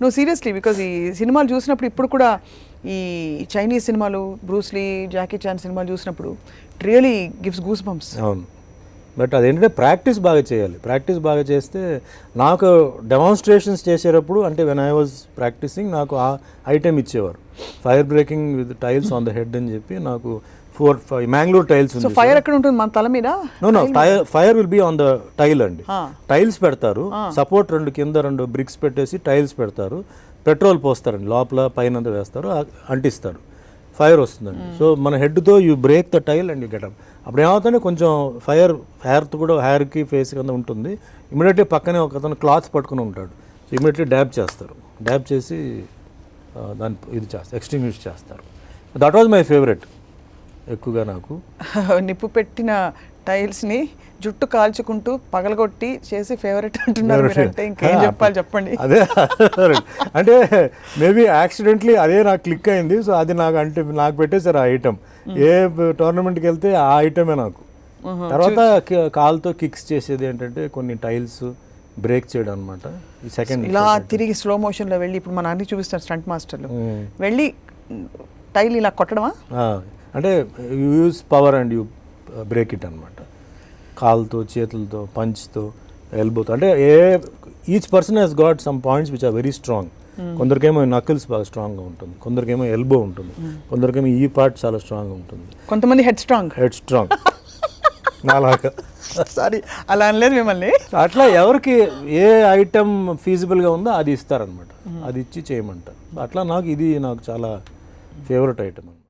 నువ్వు seriously because ఈ సినిమాలు చూసినప్పుడు ఇప్పుడు కూడా ఈ చైనీస్ సినిమాలు బ్రూస్లీ జాకీ చాన్ సినిమాలు చూసినప్పుడు really gives goose bumps but అదేంటంటే ప్రాక్టీస్ బాగా చేయాలి. ప్రాక్టీస్ బాగా చేస్తే నాకు డెమాన్స్ట్రేషన్స్ చేసేటప్పుడు అంటే వెన్ ఐ వాజ్ ప్రాక్టీసింగ్ నాకు ఆ ఐటెం ఇచ్చేవారు. Fire breaking with tiles on the head అని చెప్పి నాకు four five Mangalore tiles so fire ఎక్కడ ఉంటుంది? మన తల మీద? No no fire will be on the tile అండి. టైల్స్ పెడతారు. సపోర్ట్ రెండు కింద రెండు బ్రిక్స్ పెట్టేసి టైల్స్ పెడతారు. పెట్రోల్ పోస్తారండి లోపల పైన వేస్తారు. అంటిస్తారు. ఫైర్ వస్తుందండి. సో మన హెడ్తో you break the tile and you get up అప్పుడు ఏమవుతుందంటే కొంచెం ఫైర్ హెయిర్తో కూడా హెయిర్కి ఫేస్ కింద ఉంటుంది. ఇమీడియట్లీ పక్కనే ఒక అతను క్లాత్ పట్టుకుని ఉంటాడు. సో ఇమీడియట్లీ డ్యాబ్ చేస్తారు. డ్యాబ్ చేసి ఆ, దాన్ని ఇది చేస్తారు ఎక్స్టింగ్విష్ చేస్తారు. దట్ వాజ్ మై ఫేవరెట్ ఎక్కువగా నాకు. నిప్పు పెట్టిన టైల్స్ని జుట్టు కాల్చుకుంటూ పగలగొట్టి చేసి ఫేవరెట్ అంటున్నారు అంటే ఇంకేం చెప్పాలి చెప్పండి. అదే అంటే మేబీ యాక్సిడెంట్లీ అదే నాకు క్లిక్ అయింది. సో అది నాకు అంటే నాకు పెట్టేశారు ఆ ఐటమ్ ఏ టోర్నమెంట్కి వెళ్తే ఆ ఐటమే నాకు. తర్వాత కాలుతో కిక్స్ చేసేది ఏంటంటే కొన్ని టైల్స్ బ్రేక్ చేయడం అనమాట ఈ సెకండ్ ఇలా తిరిగి స్లో మోషన్లో వెళ్ళి ఇప్పుడు మన అన్ని చూపిస్తారు స్టంట్ మాస్టర్లు. వెళ్ళి టైల్ ఇలా కొట్టడమా? అంటే you use power and you break it అనమాట కాలుతో చేతులతో పంచ్తో ఎల్బోతో. అంటే a each person he's got some points which are very strong. కొందరికేమో knuckles బాగా స్ట్రాంగ్గా ఉంటుంది. కొందరికేమో ఎల్బో ఉంటుంది. కొందరికేమో ఈ పార్ట్ చాలా స్ట్రాంగ్గా ఉంటుంది. కొంతమంది హెడ్ స్ట్రాంగ్. Head strong. నాలాగా. సారీ అలా అనలేదు మిమ్మల్ని. అట్లా ఎవరికి ఏ ఐటమ్ ఫీజిబుల్గా ఉందో అది ఇస్తారనమాట అది ఇచ్చి చేయమంటారు. అట్లా నాకు ఇది నాకు చాలా ఫేవరెట్ ఐటమ్